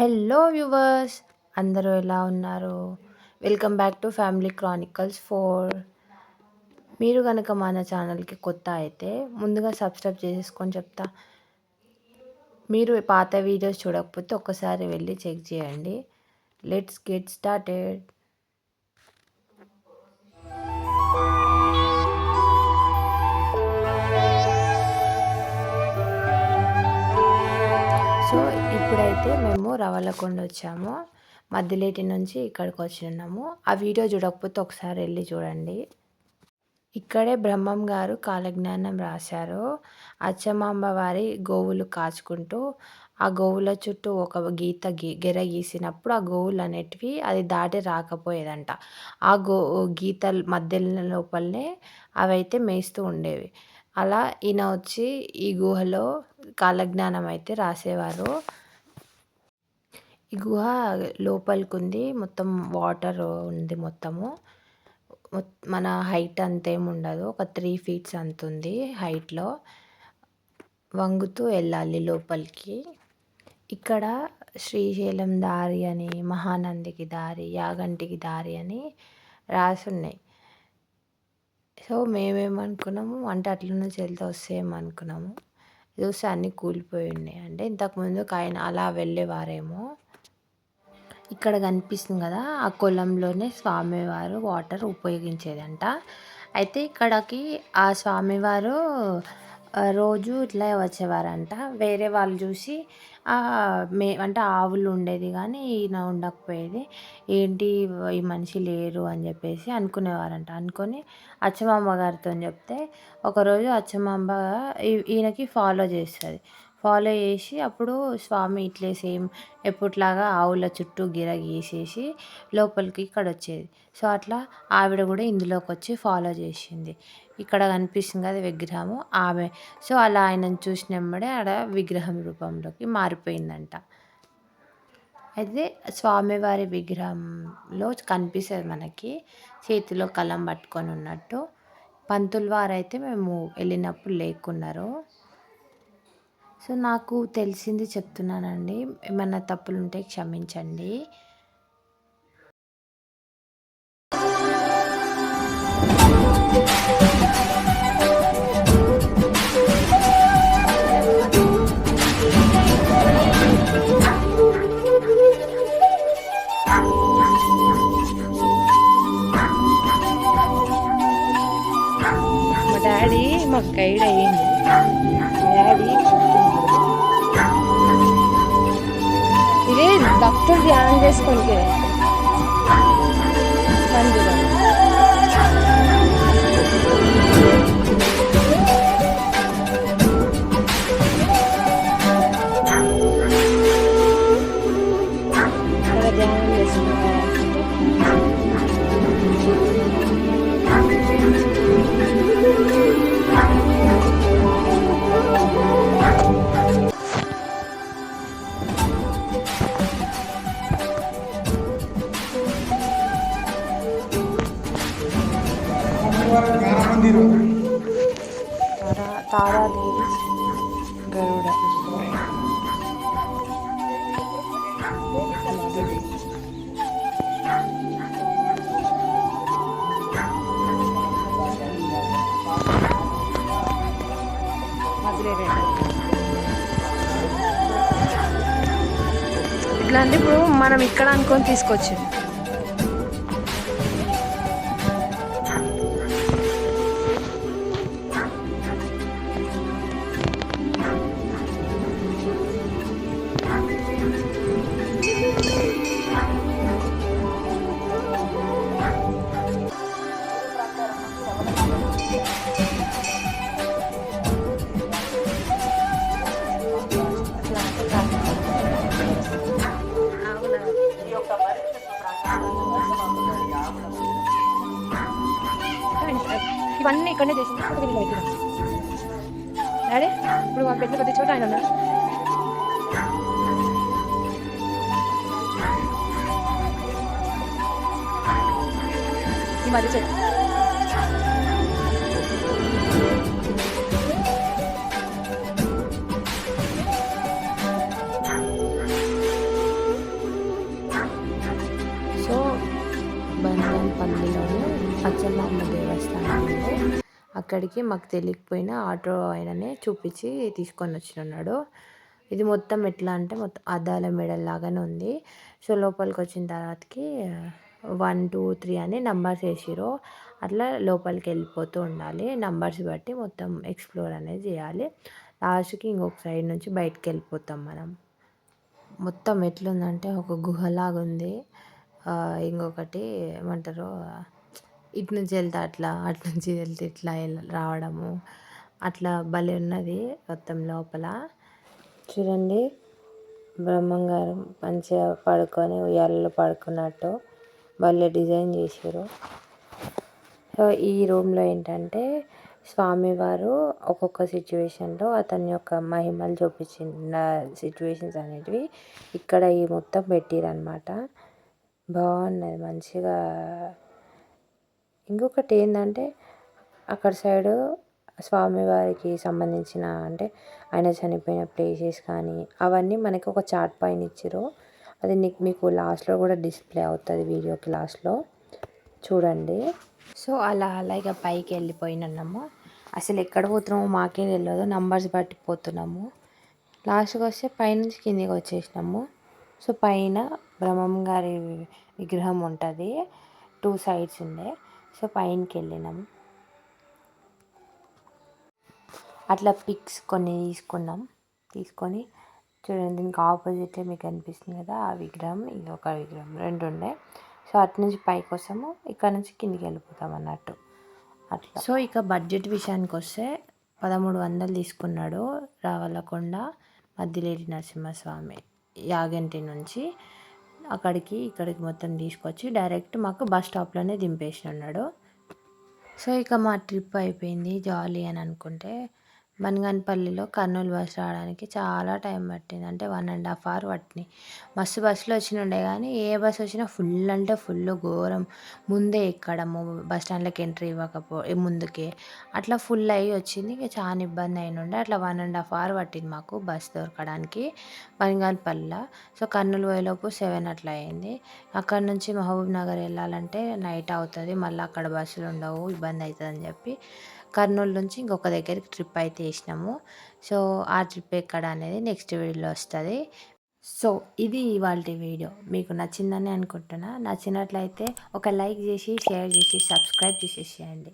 Hello viewers అందరూ ఎలా ఉన్నారు? Welcome back to family chronicles four. మీరు కనుక మన ఛానల్కి కొత్త అయితే ముందుగా సబ్స్క్రైబ్ చేసేసుకొని చెప్తా. మీరు పాత వీడియోస్ చూడకపోతే ఒక్కసారి వెళ్ళి చెక్ చేయండి. Let's get started. అయితే మేము రవలకొండ వచ్చాము. మధ్యలేటి నుంచి ఇక్కడికి వచ్చినాము ఆ వీడియో చూడకపోతే ఒకసారి వెళ్ళి చూడండి. ఇక్కడే బ్రహ్మం గారు కాలజ్ఞానం రాశారు. అచ్చమాంబ వారి గోవులు కాచుకుంటూ ఆ గోవుల చుట్టూ ఒక గీత గీ గెర గీసినప్పుడు ఆ గోవులు అనేటివి అది దాటి రాకపోయేదంట. ఆ గో గీత మధ్య లోపలనే అవైతే మేస్తూ ఉండేవి. అలా ఈయన వచ్చి ఈ గుహలో కాలజ్ఞానం అయితే రాసేవారు. ఈ గుహ లోపలికి ఉంది మొత్తం వాటర్ ఉంది మొత్తము. మన హైట్ అంతేం ఉండదు ఒక త్రీ ఫీట్స్ అంత ఉంది హైట్లో. వంగుతూ వెళ్ళాలి లోపలికి. ఇక్కడ శ్రీశైలం దారి అని మహానందికి దారి యాగంటికి దారి అని రాసి ఉన్నాయి సో మేమేమనుకున్నాము అంటే అట్ల నుంచి వెళ్తే వస్తేమో అనుకున్నాము చూస్తే అన్నీ కూలిపోయి ఉన్నాయి. అంటే ఇంతకుముందు ఆయన అలా వెళ్ళేవారేమో. ఇక్కడ కనిపిస్తుంది కదా ఆ కొలంలోనే స్వామివారు వాటర్ ఉపయోగించేదంట. అయితే ఇక్కడికి ఆ స్వామివారు రోజు ఇట్లా వచ్చేవారంట. వేరే వాళ్ళు చూసి మే అంటే ఆవులు ఉండేది కానీ ఈయన ఉండకపోయేది. ఏంటి ఈ మనిషి లేరు అని చెప్పేసి అనుకునేవారంట. అనుకొని అచ్చమాంబ గారితో చెప్తే ఒకరోజు అచ్చమాంబ ఈయనకి ఫాలో చేస్తుంది. ఫాలో చేసి అప్పుడు స్వామి ఇట్లే సేమ్ ఎప్పట్లాగా ఆవుల చుట్టూ గిర గీసేసి లోపలికి ఇక్కడ వచ్చేది. సో అట్లా ఆవిడ కూడా ఇందులోకి వచ్చి ఫాలో చేసింది. ఇక్కడ కనిపిస్తుంది కదా విగ్రహము ఆమె. సో అలా ఆయనను చూసినమ్మడే ఆడ విగ్రహం రూపంలోకి మారిపోయిందంట. అయితే స్వామివారి విగ్రహంలో కనిపిస్తుంది మనకి చేతిలో కలం పట్టుకొని ఉన్నట్టు. పంతులు వారైతే మేము వెళ్ళినప్పుడు లేకున్నారు. సో నాకు తెలిసింది చెప్తున్నానండి. ఏమన్నా తప్పులు ఉంటే క్షమించండి. మా డాడీ మాకు గైడ్ అయ్యింది 그래서 이게 만들어요. గరుడ ఇట్లా అంటే ఇప్పుడు మనం ఇక్కడ అనుకొని తీసుకొచ్చింది. ఇవన్నీ ఇక్కడనే చేసింది ఇప్పుడు వీళ్ళు పెట్టిన డాడీ ఇప్పుడు మా పెట్టిన ప్రతి చోట ఆయన ఉన్నారు ఈ మధ్య చెట్టు ఇక్కడికి మాకు తెలియకపోయినా ఆటో ఆయననే చూపించి తీసుకొని వచ్చినాడు ఇది మొత్తం ఎట్లా అంటే మొత్తం అద్దాల మెడల్ లాగానే ఉంది. సో లోపలికి వచ్చిన తర్వాతకి వన్ టూ త్రీ అని నంబర్స్ వేసిరు అట్లా లోపలికి వెళ్ళిపోతూ ఉండాలి. నంబర్స్ బట్టి మొత్తం ఎక్స్ప్లోర్ అనేది చేయాలి. లాస్ట్కి ఇంకొక సైడ్ నుంచి బయటకు వెళ్ళిపోతాం మనం. మొత్తం ఎట్లుందంటే ఒక గుహలాగా ఉంది ఇంకొకటి ఏమంటారు? ఇటు నుంచి వెళ్తే అట్లా అటు నుంచి వెళ్తే ఇట్లా రావడము. అట్లా భలే ఉన్నది మొత్తం లోపల. చూడండి బ్రహ్మంగారు మంచిగా పడుకొని ఉయ్యాలలో పడుకున్నట్టు భలే డిజైన్ చేసారు సో ఈ రూమ్లో ఏంటంటే స్వామివారు ఒక్కొక్క సిచ్యువేషన్లో అతని యొక్క మహిమలు చూపించిన సిచ్యువేషన్స్ అనేటివి ఇక్కడ ఈ మొత్తం పెట్టిరనమాట బాగున్నది మంచిగా ఇంకొకటి ఏంటంటే అక్కడ సైడు స్వామివారికి సంబంధించిన అంటే ఆయన చనిపోయిన ప్లేసెస్ కానీ అవన్నీ మనకి ఒక చార్ట్ పైన ఇచ్చారు అది నీకు మీకు లాస్ట్లో కూడా డిస్ప్లే అవుతుంది వీడియోకి లాస్ట్లో. చూడండి. సో అలా అలా ఇక పైకి వెళ్ళిపోయినాము అసలు ఎక్కడ పోతున్నామో మాకే తెలియదు నంబర్స్ బట్టి పోతున్నాము లాస్ట్కి వస్తే పైనుంచి కిందికి వచ్చేసినాము. సో పైన బ్రహ్మం గారి విగ్రహం ఉంటుంది. టూ సైడ్స్ ఉండే. సో పైనకి వెళ్ళినాం అట్లా పిక్స్ కొన్ని తీసుకున్నాం. తీసుకొని చూడండి దీనికి ఆపోజిటే మీకు అనిపిస్తుంది కదా ఆ విగ్రహం ఇంకొక విగ్రహం రెండు ఉండే సో అటు నుంచి పైకి వస్తాము ఇక్కడ నుంచి కిందికి వెళ్ళిపోతాం అన్నట్టు. అట్లా. సో ఇక బడ్జెట్ విషయానికి వస్తే పదమూడు వందలు తీసుకున్నాడు రావలకొండ మద్దిలేటి నరసింహస్వామి యాగంటి నుంచి. అక్కడికి ఇక్కడికి మొత్తం తీసుకొచ్చి డైరెక్ట్ మాకు బస్ స్టాప్లోనే దింపేసి సో ఇక మా ట్రిప్ అయిపోయింది జాలీ అని అనుకుంటే బనగానపల్లిలో కర్నూలు బస్ రావడానికి చాలా టైం పట్టింది. అంటే వన్ అండ్ హాఫ్ అవర్ పట్టినాయి మస్తు బస్సులు వచ్చినుండే కానీ ఏ బస్ వచ్చినా ఫుల్ అంటే ఫుల్ ఘోరం. ముందే ఎక్కడము బస్ స్టాండ్లోకి ఎంట్రీ ఇవ్వకపో ముందుకే. అట్లా ఫుల్ అయ్యి వచ్చింది. ఇక చాలా ఇబ్బంది అయినుండే. అట్లా వన్ అండ్ హాఫ్ అవర్ పట్టింది మాకు బస్ దొరకడానికి బనగానపల్లిలో. సో కర్నూలు పోయేలోపు సెవెన్ అట్లా అయింది. అక్కడ నుంచి మహబూబ్ నగర్ వెళ్ళాలంటే నైట్ అవుతుంది. మళ్ళీ అక్కడ బస్సులు ఉండవు. ఇబ్బంది అవుతుందని చెప్పి కర్నూలు నుంచి ఇంకొక దగ్గరికి ట్రిప్ అయితే వేసినాము. సో ఆ ట్రిప్ ఎక్కడ అనేది నెక్స్ట్ వీడియోలో వస్తుంది. సో ఇది ఇవాళ వీడియో. మీకు నచ్చిందని అనుకుంటున్నా. నచ్చినట్లయితే ఒక లైక్ చేసి షేర్ చేసి సబ్స్క్రైబ్ చేసేసేయండి.